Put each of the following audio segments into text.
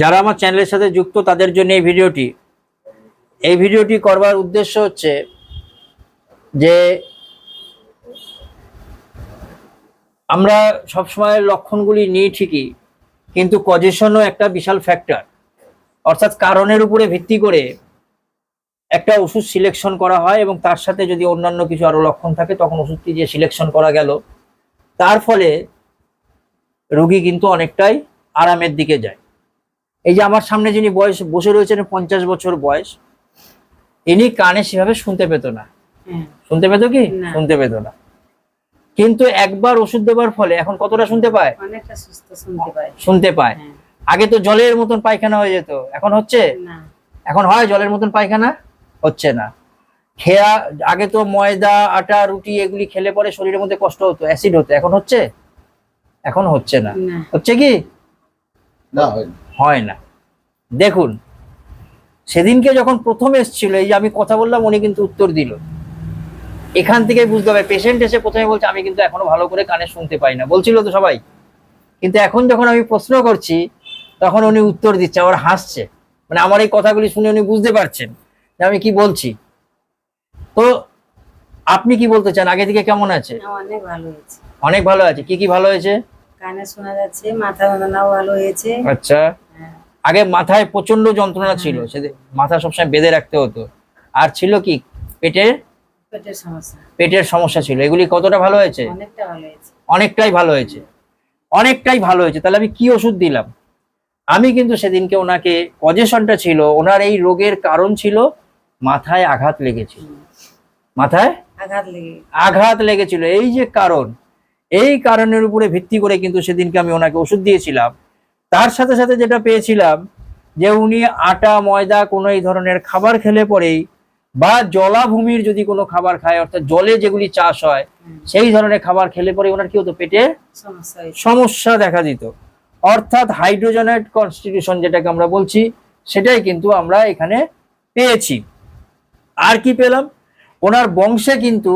যারা আমার চ্যানেলের সাথে যুক্ত, তাদের জন্য এই ভিডিওটি। এই ভিডিওটি করবার উদ্দেশ্য হচ্ছে যে আমরা সবসময় লক্ষণগুলি নিই ঠিকই, কিন্তু কজেশনও একটা বিশাল ফ্যাক্টর অর্থাৎ কারণের উপরে ভিত্তি করে একটা ওষুধ সিলেকশন করা হয় এবং তার সাথে যদি অন্যান্য কিছু আরও লক্ষণ থাকে, তখন ওষুধটি যে সিলেকশন করা গেল, তার ফলে রোগী কিন্তু অনেকটাই আরামের দিকে যায়। এই যে আমার সামনে যিনি বয়স বসে রয়েছেন পঞ্চাশ বছর বয়স ইনি কানে সেভাবে শুনতে পেত না। হ্যাঁ। শুনতে পেত কি? শুনতে পেত না। কিন্তু একবার ওষুধ দেওয়ার ফলে এখন কতটা শুনতে পায়? শুনতে পায়। হ্যাঁ। আগে তো জলের মতন পায়খানা হয়ে যেত। এখন হচ্ছে? এখন হয় জলের মতন পায়খানা? হচ্ছে না। খেয়া আগে তো ময়দা আটা রুটি এগুলি খেলে পরে শরীরের মধ্যে কষ্ট হতো অ্যাসিড হতো। এখন হচ্ছে? এখন হচ্ছে না। না। হচ্ছে কি? না হয় না। দেখুন সেদিনকে যখন প্রথম এসেছিল এই যে আমি কথা বললাম উনি কিন্তু উত্তর দিল। এখান থেকে বুঝতে হবে পেশেন্ট এসে প্রথমে বলছে আমি কিন্তু এখনও ভালো করে কানে শুনতে পাই না। বলছিল তো সবাই। কিন্তু এখন যখন আমি প্রশ্ন করছি তখন উনি উত্তর দিচ্ছে আবার হাসছে। মানে আমার এই কথাগুলি শুনে উনি বুঝতে পারছেন যে আমি কি বলছি। তো আপনি কি বলতে চান? আগে থেকে কেমন আছে? অনেক ভালো হয়েছে। অনেক ভালো আছে। কি কি ভালো হয়েছে? কানে শোনা যাচ্ছে মাথা যন্ত্রণাও ভালো হয়েছে। আচ্ছা। হ্যাঁ। আগে মাথায় প্রচণ্ড যন্ত্রণা ছিল সেদিন মাথা সবসময় বেঁধে রাখতে হতো। আর ছিল কি পেটের? পেটের সমস্যা। পেটের সমস্যা ছিল। এগুলি কতটা ভালো হয়েছে? অনেকটা ভালো হয়েছে। অনেকটাই ভালো হয়েছে। অনেকটাই ভালো হয়েছে। তাহলে আমি কি ওষুধ দিলাম? আমি কিন্তু সেদিনকে ওনাকে পজেশনটা ছিল ওনার এই রোগের কারণ ছিল মাথায় আঘাত লেগেছিল। মাথায়? আঘাত লেগে আঘাত লেগেছিল। এই যে কারণ এই কারণের উপরে ভিত্তি করে কিন্তু সেদিনকে আমি ওনাকে ওষুধ দিয়েছিলাম। তার সাথে সাথে যেটা পেয়েছিলাম যে উনি আটা ময়দা কোনো এই ধরনের খাবার খেলে পরেই বা জলাভূমির যদি কোনো খাবার খায় অর্থাৎ জলে যেগুলি চাষ হয় সেই ধরনের খাবার খেলে পরে ওনার কি হতো পেটে সমস্যা দেখা দিত। অর্থাৎ হাইড্রোজেনেট কনস্টিটিউশন যেটাকে আমরা বলছি সেটাই কিন্তু আমরা এখানে পেয়েছি। আর কি পেলাম? ওনার বংশে কিন্তু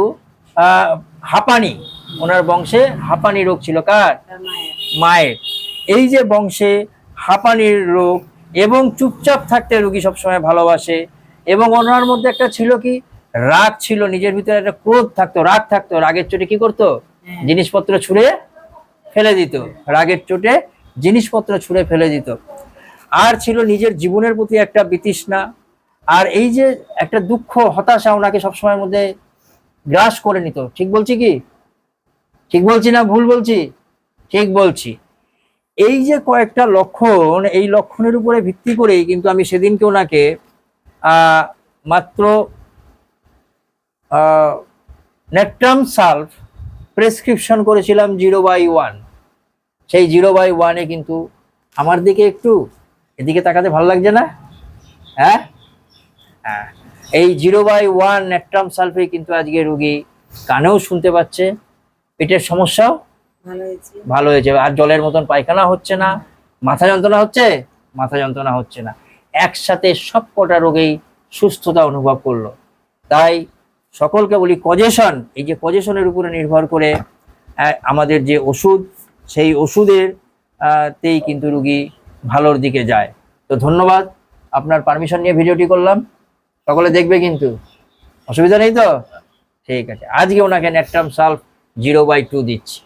হাঁপানি। ওনার বংশে হাঁপানি রোগ ছিল কার? মায়ের। এই যে বংশে হাঁপানির রোগ এবং চুপচাপ থাকতে রুগী সবসময় ভালোবাসে এবং ওনার মধ্যে একটা ছিল কি? রাগ ছিল নিজের ভিতরে একটা ক্রোধ থাকতো রাগ থাকতো রাগের চোটে কি করতো? হ্যাঁ। জিনিসপত্র ছুঁড়ে ফেলে দিত রাগের চোটে জিনিসপত্র ছুঁড়ে ফেলে দিত। আর ছিল নিজের জীবনের প্রতি একটা বিতৃষ্ণা। আর এই যে একটা দুঃখ হতাশা ওনাকে সবসময়ের মধ্যে গ্রাস করে নিত। ঠিক বলছি কি? ঠিক বলছি না ভুল বলছি? ঠিক বলছি। এই যে কয়েকটা লক্ষণ, এই লক্ষণের উপরে ভিত্তি করেই কিন্তু আমি সেদিনকে ওনাকে মাত্র নেট্রাম সালফ প্রেসক্রিপশন করেছিলাম জিরো বাই ওয়ান। সেই জিরো বাই ওয়ানে কিন্তু আমার দিকে একটু এদিকে তাকাতে ভালো লাগছে না? হ্যাঁ? হ্যাঁ। এই zero by one natrum sulph কিন্তু আজকে রুগী কানেও শুনতে পাচ্ছে। পেটের সমস্যাও ভালো হয়েছে। আর জলের মতন পায়খানা হচ্ছে না। মাথা যন্ত্রণা হচ্ছে? মাথা যন্ত্রণা হচ্ছে না। একসাথে সব কটা রোগেই সুস্থতা অনুভব করল। তাই সকলকে বলি কজেশন এই যে কজেশনের উপরে নির্ভর করে আমাদের যে ওষুধ সেই ওষুধের তেই কিন্তু রুগী ভালোর দিকে যায়। তো ধন্যবাদ। আপনার পারমিশন নিয়ে ভিডিওটি করলাম। সকলে দেখবে কিন্তু। অসুবিধা নেই তো? ঠিক আছে। আজকে ওনাকে natrum sulph zero by two দিচ্ছি।